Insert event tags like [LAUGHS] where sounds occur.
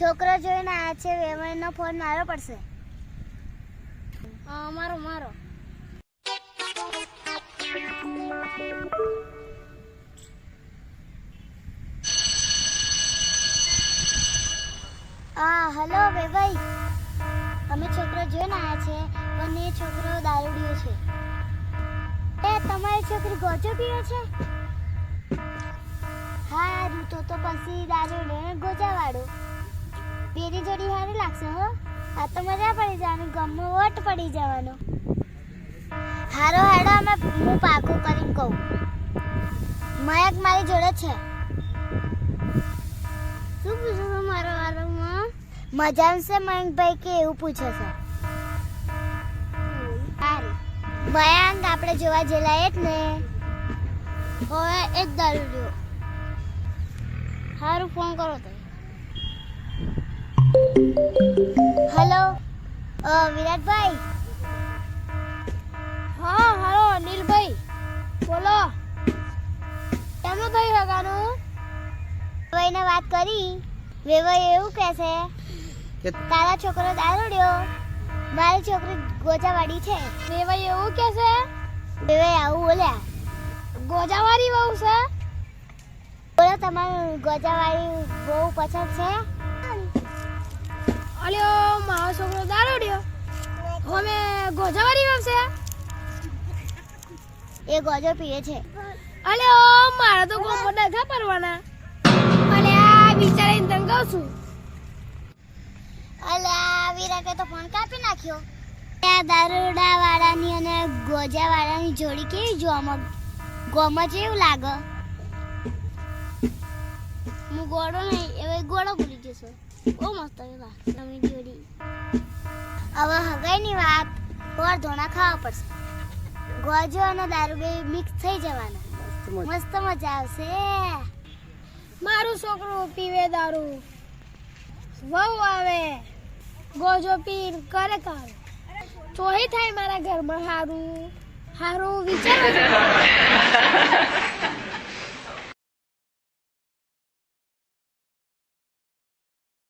છોકરો જોઈને આયા છે વેમણનો ફોન મારવો પડશે. હા મારો મારો. હા હલો વેભાઈ. અમે છોકરો જોઈને આવ્યા છે પણ એ છોકરો દારૂડિયો છે. એ તમારી છોકરી ગોચો પીવે છે? હારું તો તો પછી દારૂડિયો ને ગોચાવાળું પેલી જોડી સારી લાગશે, હો. આ તો મજા પડી જવાની ગમમાં વટ પડી જવાનો. હારો હેડો, અમે હું પાકું કરીને કહું. મયક મારી જોડે છે. શું પૂછો છો મારો વારોમાં મજા છે મયંકભાઈ કે એવું પૂછે છે? મયંક, આપણે જોવા જેલા એ જ ને. હવે એ જ દારૂ જો સારું ફોન કરો તો હલો? વિરાટભાઈ હા હાલો અનિલભાઈ. બોલો. કેમ થઈ હગાનું? ભાઈને વાત કરી. વેવાઈ એવું કહે છે કે તારા છોકરો દારૂડ્યો મારી છોકરી ગોજાવાડી છે. વેવાઈ એવું કહે છે વેવાઈ આવું બોલ્યા. ગોજાવાડી બહુ છે? બોલો તમારું ગોજાવાડી બહુ પસંદ છે? મારો છોકરો દારૂડિયો? હવે ગોજાવારી છે? એ ગોજો પીએ છે. અલ્યો મારા તો ગોમો ડગા પરવાના. આ બિચારીને તને કહું છું. અલા વિરાટે તો ફોન કાપી નાખ્યો. આ દારૂડા વાળાની અને ગોજા વાળાની જોડી કેવી જોવામાં ગોમાં જેવું લાગે. હું ગોળો નહીં એવો ગોળો ભૂલી જશો બહુ મસ્ત એવા નવી જોડી. હવે હગાઈની વાત પર ધોણા ખાવા પડશે. ગોજો અને દારૂ બે મિક્સ થઈ જવાના. મસ્ત મજા. આવશે. મારું છોકરું પીવે દારૂ. વહુ આવે. ગોજો પીર કરે કામ. ચોહી થાય મારા ઘરમાં હારું. હારું વિચારો? [LAUGHS]